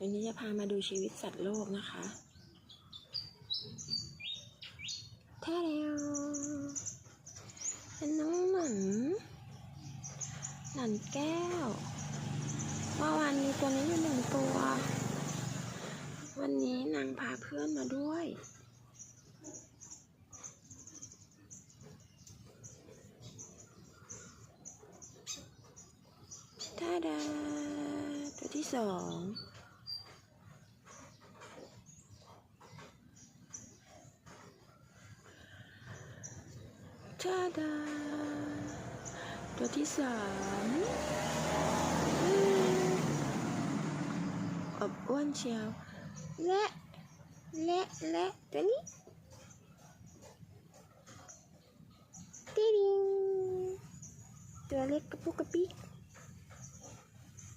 วันนี้จะพามาดูชีวิตสัตว์โลกนะคะแท้แล้วเป็นน้องหนันหนันแก้วเมื่อวานมีตัวนี้อยู่หนึ่งตัว วันนี้นางพาเพื่อนมาด้วยท่าดาตัวที่สอง ทาดาตัวที่สามอืมอบอ้